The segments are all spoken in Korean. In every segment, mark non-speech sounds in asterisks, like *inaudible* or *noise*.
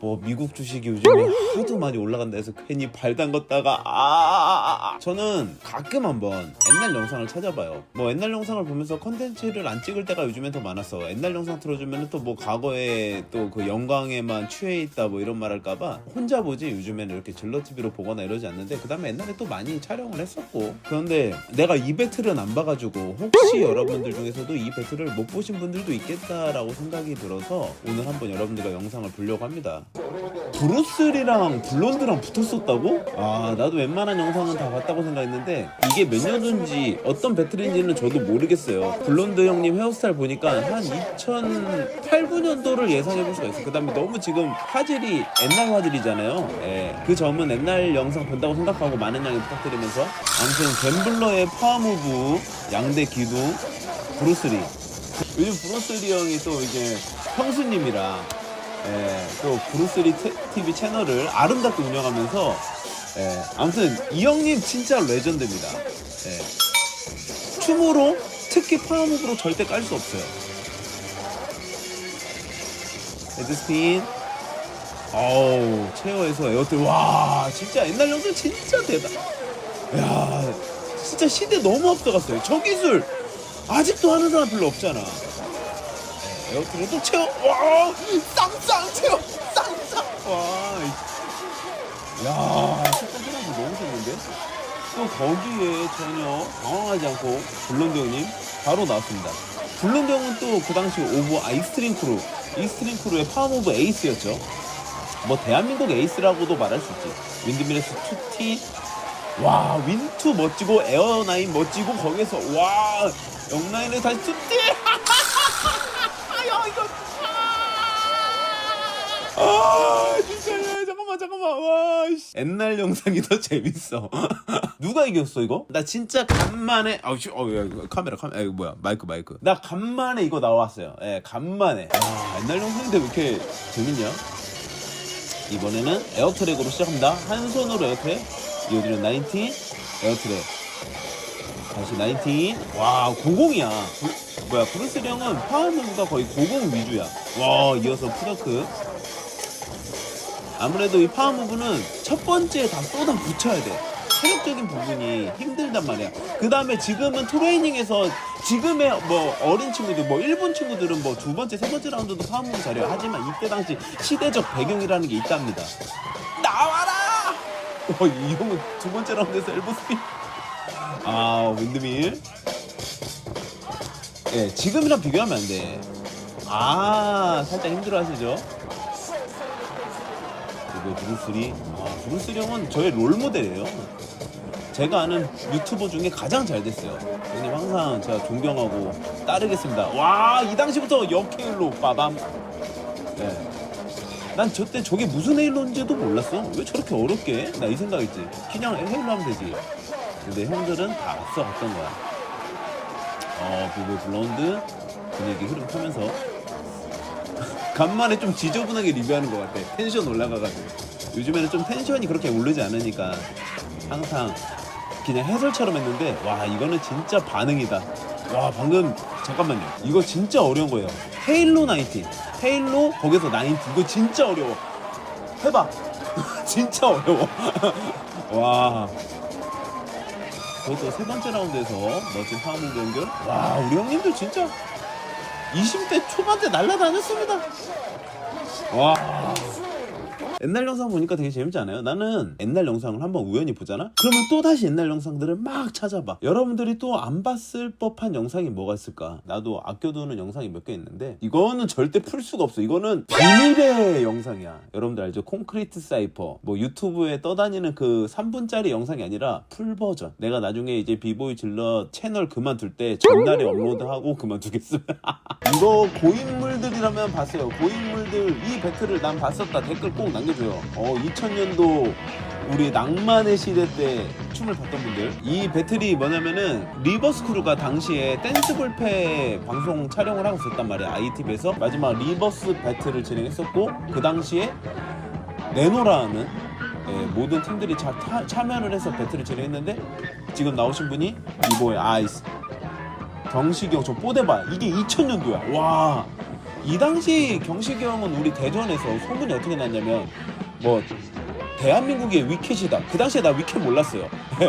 뭐 미국 주식이 요즘에 하도 많이 올라간다 해서 괜히 발 담궜다가 아, 아, 아. 저는 가끔 한번 옛날 영상을 찾아봐요. 뭐 옛날 영상을 보면서 컨텐츠를 안 찍을 때가 요즘엔 더 많았어. 옛날 영상 틀어주면 또 뭐 과거에 또 그 영광에만 취해 있다 뭐 이런 말 할까봐 혼자 보지 요즘에는 이렇게 질러 TV로 보거나 이러지 않는데 그 다음에 옛날에 또 많이 촬영을 했었고 그런데 내가 이 배틀은 안 봐가지고 혹시 여러분들 중에서도 이 배틀을 못 보신 분들도 있겠다라고 생각이 들어서 오늘 한번 여러분들과 영상을 보려고 합니다. 브루스리랑 블론드랑 붙었었다고? 아 나도 웬만한 영상은 다 봤다고 생각했는데 이게 몇 년도인지 어떤 배틀인지는 저도 모르겠어요. 블론드 형님 헤어스타일 보니까 한 2008, 9년도를 예상해볼 수가 있어요. 그 다음에 너무 지금 화질이 옛날 화질이잖아요. 예, 그 점은 옛날 영상 본다고 생각하고 많은 양해 부탁드리면서 아무튼 갬블러의 파워무브 양대 기둥 브루스리. 요즘 브루스리 형이 또 이제 형수님이랑 예, 또 브루스리 테- TV 채널을 아름답게 운영하면서 예, 아무튼 이 형님 진짜 레전드입니다. 예. 춤으로 특히 파워무브로 절대 깔 수 없어요. 헤드스핀 어우 체어에서 에어트 와 진짜 옛날 영상 진짜 대단 야 진짜 시대 너무 앞서갔어요 저 기술 아직도 하는 사람 별로 없잖아 네, 에어트를 또 채워 와 쌍쌍 채워 쌍쌍. 와야 색깔 생각도 너무 좋은데? 또 거기에 전혀 당황하지 않고 블론드 형님 바로 나왔습니다. 블론드 형은 또 그 당시 오브 아이스트림 크루 이스트림 크루의 파워무브 에이스였죠. 뭐 대한민국 에이스라고도 말할 수 있지. 윈드밀레스 2T 와 윈투 멋지고 에어나인 멋지고 거기에서 와 영라인에 다시 2T 야 이거 아 진짜 잠깐만 잠깐만 와 씨. 옛날 영상이 더 재밌어 *laughs* 누가 이겼어 이거? 나 진짜 간만에 아우 씨, 어, 야, 카메라 카메라 이거 뭐야 마이크 마이크 나 간만에 이거 나왔어요 예 간만에 아 옛날 영상인데 왜 이렇게 재밌냐? 이번에는 에어트랙으로 시작합니다. 한 손으로 에어트랙. 이어지는 19, 에어트랙. 다시 19. 와, 90이야. 뭐야, 브루스 형은 파워무브가 거의 90 위주야. 와, 이어서 푸더크. 아무래도 이 파워무브는 첫 번째 다 쏟아 붙여야 돼. 체력적인 부분이 힘들단 말이야. 그 다음에 지금은 트레이닝에서 지금의 뭐 어린 친구들, 뭐 일본 친구들은 뭐 두 번째, 세 번째 라운드도 파워무브 잘해요. 하지만 이때 당시 시대적 배경이라는 게 있답니다. 나와라! 어, 이 형은 두 번째 라운드에서 엘보 스핀. 아, 윈드밀. 예, 지금이랑 비교하면 안 돼. 아, 살짝 힘들어 하시죠? 그리고 브루스리. 아, 브루스리 형은 저의 롤 모델이에요. 제가 아는 유튜버 중에 가장 잘 됐어요. 형님 항상 제가 존경하고 따르겠습니다. 와, 이 당시부터 역행일로 빠밤. 네. 난 저때 저게 무슨 헤일로인지도 몰랐어. 왜 저렇게 어렵게? 해? 나이 생각했지. 그냥 헤일로 하면 되지. 근데 형들은 다 앞서갔던 거야. 어, 그리고 블론드 분위기 흐름 타면서 간만에 좀 지저분하게 리뷰하는 것 같아. 텐션 올라가가지고. 요즘에는 좀 텐션이 그렇게 오르지 않으니까 항상 그냥 해설처럼 했는데 와 이거는 진짜 반응이다. 와 방금 잠깐만요. 이거 진짜 어려운 거예요. 헤일로 19. 헤일로 거기서 19. 이거 진짜 어려워. 해봐. *laughs* 진짜 어려워. *laughs* 와. 그것도 세 번째 라운드에서 멋진 파워무브 연결. 와 우리 형님들 진짜 20대 초반대 날라다녔습니다. 와. 옛날 영상 보니까 되게 재밌지 않아요? 나는 옛날 영상을 한번 우연히 보잖아? 그러면 또 다시 옛날 영상들을 막 찾아봐. 여러분들이 또 안 봤을 법한 영상이 뭐가 있을까? 나도 아껴두는 영상이 몇 개 있는데 이거는 절대 풀 수가 없어. 이거는 비밀의 영상이야. 여러분들 알죠? 콘크리트 사이퍼. 뭐 유튜브에 떠다니는 그 3분짜리 영상이 아니라 풀 버전. 내가 나중에 이제 비보이 질러 채널 그만둘 때 전날에 업로드하고 그만두겠습니다. *laughs* 이거 고인물들이라면 봤어요. 고인물들 이 배틀을 난 봤었다. 댓글 꼭 남겨 줘요. 어 2000년도 우리 낭만의 시대 때 춤을 봤던 분들. 이 배틀이 뭐냐면은 리버스 크루가 당시에 댄스 볼페 방송 촬영을 하고 있었단 말이야 ITV에서. 마지막 리버스 배틀을 진행했었고 그 당시에 네노라는 예, 모든 팀들이 자, 타- 참여를 해서 배틀을 진행했는데 지금 나오신 분이 이보의 아이스. 경시경 저 뽀대봐 이게 2000년도야. 와 이 당시 경식이 형은 우리 대전에서 소문이 어떻게 났냐면 뭐 대한민국의 위켓이다. 그 당시에 나 위켓 몰랐어요. *laughs* 네.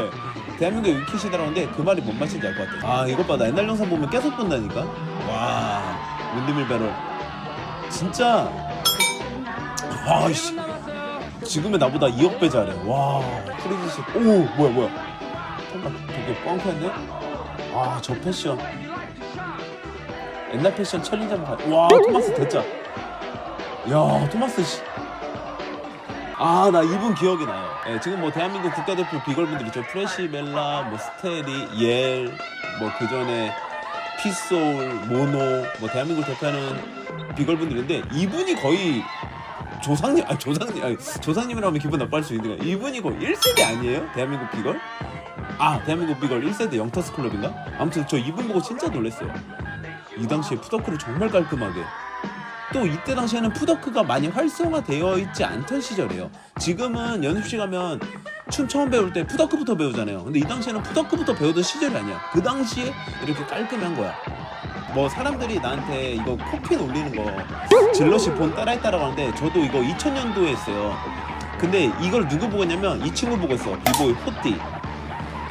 대한민국의 위켓이다라는데 그 말이 뭔 말인지 알 것 같아. 아 이것 봐, 나 옛날 영상 보면 계속 본다니까. 와, 윈드밀 배럴. 진짜. 아이씨. 지금의 나보다 2억 배 잘해. 와, 프리즈십. 오, 뭐야, 뭐야. 잠깐, 되게 뻥크한데? 아, 저 패션. 옛날 패션 챌린지 한번 가. 와, 토마스 대짜. 야, 토마스 씨. 아, 나 이분 기억이 나요. 예, 지금 뭐 대한민국 국가대표 비걸분들 있죠. 프레시멜라, 뭐 스테리, 옐, 뭐 그 전에 피소울, 모노, 뭐 대한민국 대표하는 비걸분들인데 이분이 거의 조상님, 아니 조상님, 아니 조상님이라고 하면 기분 나빠할 수 있는데 이분이 거의 1세대 아니에요? 대한민국 비걸? 아, 대한민국 비걸 1세대 영터스 클럽인가? 아무튼 저 이분 보고 진짜 놀랐어요. 이 당시에 푸더크를 정말 깔끔하게 또 이때 당시에는 푸더크가 많이 활성화되어 있지 않던 시절이에요. 지금은 연습실 가면 춤 처음 배울 때 푸더크부터 배우잖아요. 근데 이 당시에는 푸더크부터 배우던 시절이 아니야. 그 당시에 이렇게 깔끔한 거야. 뭐 사람들이 나한테 이거 코핀 올리는 거 질럿이 본 따라했다라고 하는데 저도 이거 2000년도에 했어요. 근데 이걸 누구 보고 했냐면 이 친구 보고 했어. 비보이 호띠.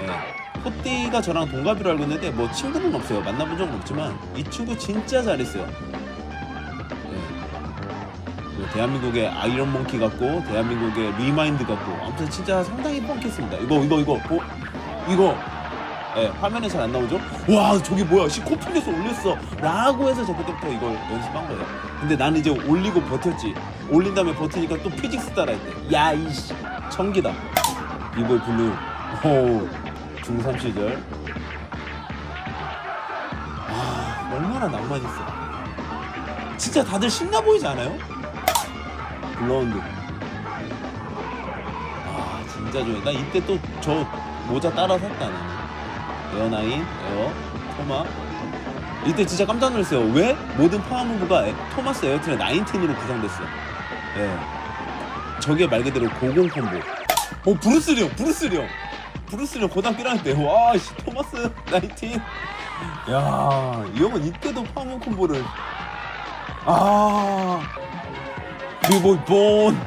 예. 호띠가 저랑 동갑이라 알고 있는데 뭐 친구는 없어요. 만나본 적은 없지만 이 친구 진짜 잘했어요. 뭐 대한민국의 아이런 몽키 같고 대한민국의 리마인드 같고 아무튼 진짜 상당히 뻥했습니다. 이거 이거 이거. 어? 이거. 예, 화면에 잘 안 나오죠? 와 저게 뭐야? 씨 코핀에서 올렸어. 라고 해서 저 그때부터 이걸 연습한 거예요. 근데 나는 이제 올리고 버텼지. 올린 다음에 버티니까 또 피직스 따라 했대. 야 이씨. 청기다. 이보이 블루 오 중3 시절 아 얼마나 낭만 있어 진짜 다들 신나 보이지 않아요? 블라운드. 아 진짜 좋아. 나 이때 또 저 모자 따라 샀다 나는. 에어나인, 에어, 토마. 이때 진짜 깜짝 놀랐어요. 왜? 모든 파워무브가 에- 토마스 에어트의 19으로 구성됐어. 예. 저게 말 그대로 고공 콤보. 어 브루스리 형, 브루스리 형. 브루스리 형 고등학교 1학년 때. 와, 씨, 토마스 19. 야, 이 형은 이때도 파워무브 콤보를. 아. 비보이 본.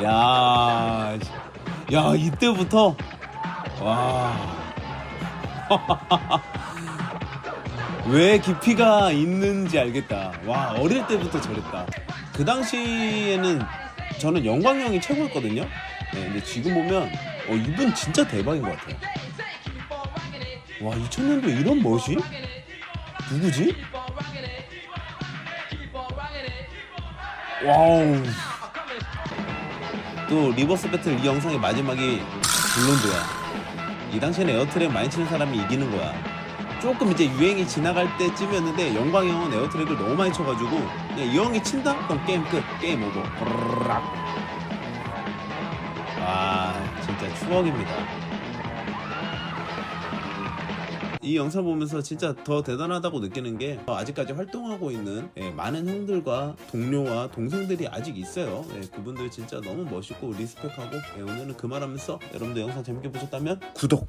*laughs* 야, 씨. 야 이때부터 와. *laughs* 왜 깊이가 있는지 알겠다. 와 어릴 때부터 저랬다. 그 당시에는 저는 영광 형이 최고였거든요. 네, 근데 지금 보면 어, 이분 진짜 대박인 것 같아요. 와 2000년도 이런 멋이? 누구지? 와우. 또 리버스 배틀 이 영상의 마지막이 블론드야. 이 당시에는 에어트랙 많이 치는 사람이 이기는 거야. 조금 이제 유행이 지나갈 때쯤이었는데 영광 형은 에어트랙을 너무 많이 쳐가지고 그냥 이 형이 친다? 그럼 게임 끝. 게임 오버. 브르락. 아 진짜 추억입니다. 이 영상 보면서 진짜 더 대단하다고 느끼는 게 어, 아직까지 활동하고 있는 예, 많은 형들과 동료와 동생들이 아직 있어요. 예, 그분들 진짜 너무 멋있고 리스펙하고 예, 오늘은 그 말하면서 여러분들 영상 재밌게 보셨다면 구독